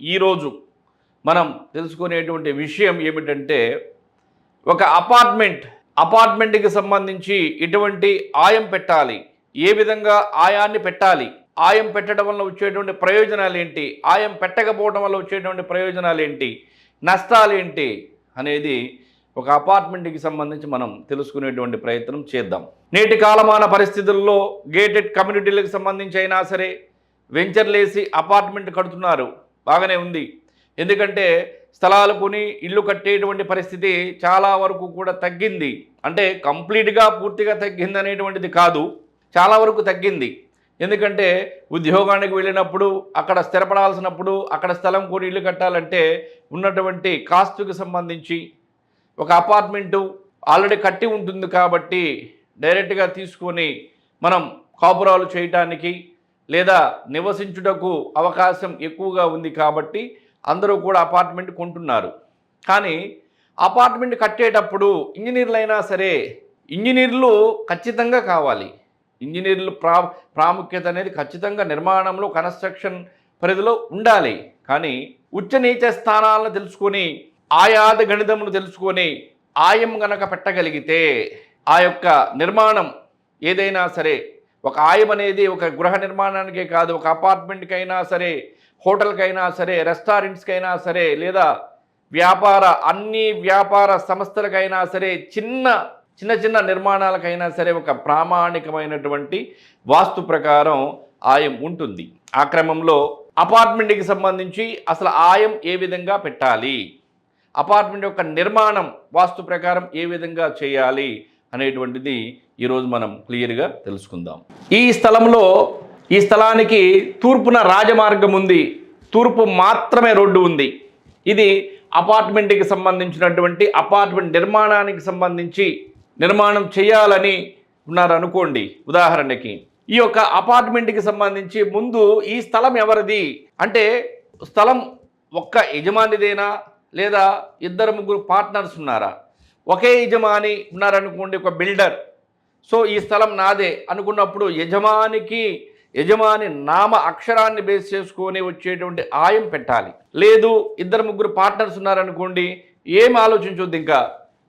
ఈరోజు మనం తెలుసుకునేటువంటి విషయం ఏమిటంటే ఒక అపార్ట్మెంట్ అపార్ట్మెంట్కి సంబంధించి ఇటువంటి ఆయం పెట్టాలి. ఏ విధంగా ఆయాన్ని పెట్టాలి? ఆయం పెట్టడం వల్ల వచ్చేటువంటి ప్రయోజనాలు ఏంటి ఆయం పెట్టకపోవడం వల్ల వచ్చేటువంటి ప్రయోజనాలు ఏంటి నష్టాలు ఏంటి అనేది ఒక అపార్ట్మెంట్కి సంబంధించి మనం తెలుసుకునేటువంటి ప్రయత్నం చేద్దాం. నేటి కాలమాన పరిస్థితుల్లో గేటెడ్ కమ్యూనిటీలకు సంబంధించి అయినా సరే వెంచర్లేసి అపార్ట్మెంట్ కడుతున్నారు. బాగానే ఉంది. ఎందుకంటే స్థలాలు కొని ఇల్లు కట్టేటువంటి పరిస్థితి చాలా వరకు కూడా తగ్గింది. అంటే కంప్లీట్గా పూర్తిగా తగ్గింది అనేటువంటిది కాదు. చాలా వరకు తగ్గింది. ఎందుకంటే ఉద్యోగానికి వెళ్ళినప్పుడు అక్కడ స్థిరపడాల్సినప్పుడు అక్కడ స్థలం కొని ఇల్లు కట్టాలంటే ఉన్నటువంటి కాస్ట్కి సంబంధించి ఒక అపార్ట్మెంటు ఆల్రెడీ కట్టి ఉంటుంది కాబట్టి డైరెక్ట్గా తీసుకొని మనం కాపురాలు చేయటానికి లేదా నివసించుటకు అవకాశం ఎక్కువగా ఉంది కాబట్టి అందరూ కూడా అపార్ట్మెంట్ కొంటున్నారు. కానీ అపార్ట్మెంట్ కట్టేటప్పుడు ఇంజనీర్లు అయినా సరే ఇంజనీర్లు ఖచ్చితంగా కావాలి. ఇంజనీర్లు ప్రా ప్రాముఖ్యత అనేది ఖచ్చితంగా నిర్మాణంలో కన్స్ట్రక్షన్ పరిధిలో ఉండాలి. కానీ ఉచ్చ నీచ స్థానాలను తెలుసుకొని ఆయాద గణితమును తెలుసుకొని ఆయం గనక పెట్టగలిగితే ఆ యొక్క నిర్మాణం ఏదైనా సరే ఒక ఆయం అనేది ఒక గృహ నిర్మాణానికే కాదు ఒక అపార్ట్మెంట్కైనా సరే హోటల్కైనా సరే రెస్టారెంట్స్కైనా సరే లేదా వ్యాపార అన్ని వ్యాపార సంస్థలకైనా సరే చిన్న చిన్న చిన్న నిర్మాణాలకైనా సరే ఒక ప్రామాణికమైనటువంటి వాస్తు ప్రకారం ఆయం ఉంటుంది. ఆ క్రమంలో అపార్ట్మెంట్కి సంబంధించి అసలు ఆయం ఏ విధంగా పెట్టాలి? అపార్ట్మెంట్ యొక్క నిర్మాణం వాస్తు ప్రకారం ఏ విధంగా చేయాలి? అనేటువంటిది ఈరోజు మనం క్లియర్గా తెలుసుకుందాం. ఈ స్థలంలో ఈ స్థలానికి తూర్పున రాజమార్గం ఉంది. తూర్పు మాత్రమే రోడ్డు ఉంది. ఇది అపార్ట్మెంట్కి సంబంధించినటువంటి అపార్ట్మెంట్ నిర్మాణానికి సంబంధించి నిర్మాణం చేయాలని ఉన్నారు అనుకోండి. ఉదాహరణకి ఈ యొక్క అపార్ట్మెంట్కి సంబంధించి ముందు ఈ స్థలం ఎవరిది? అంటే స్థలం ఒక్క యజమానిదేనా? లేదా ఇద్దరు ముగ్గురు పార్ట్నర్స్ ఉన్నారా? ఒకే యజమాని ఉన్నారనుకోండి ఒక బిల్డర్. సో ఈ స్థలం నాదే అనుకున్నప్పుడు యజమానికి యజమాని నామ అక్షరాన్ని బేస్ చేసుకొని వచ్చేటువంటి ఆయం పెట్టాలి. లేదు ఇద్దరు ముగ్గురు పార్ట్నర్స్ ఉన్నారనుకోండి ఏం ఆలోచించొద్దు ఇంకా.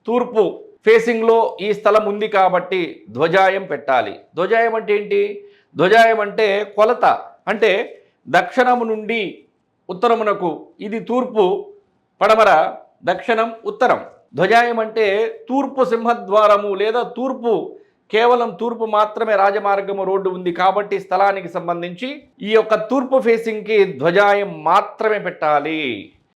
తూర్పు ఫేసింగ్లో ఈ స్థలం ఉంది కాబట్టి ధ్వజాయం పెట్టాలి. ధ్వజాయం అంటే ఏంటి? ధ్వజాయం అంటే కొలత. అంటే దక్షిణము నుండి ఉత్తరమునకు. ఇది తూర్పు పడమర దక్షిణం ఉత్తరం. ధ్వజాయం అంటే తూర్పు సింహద్వారము లేదా తూర్పు కేవలం తూర్పు మాత్రమే రాజమార్గము రోడ్డు ఉంది కాబట్టి స్థలానికి సంబంధించి ఈ యొక్క తూర్పు ఫేసింగ్కి ధ్వజాయం మాత్రమే పెట్టాలి.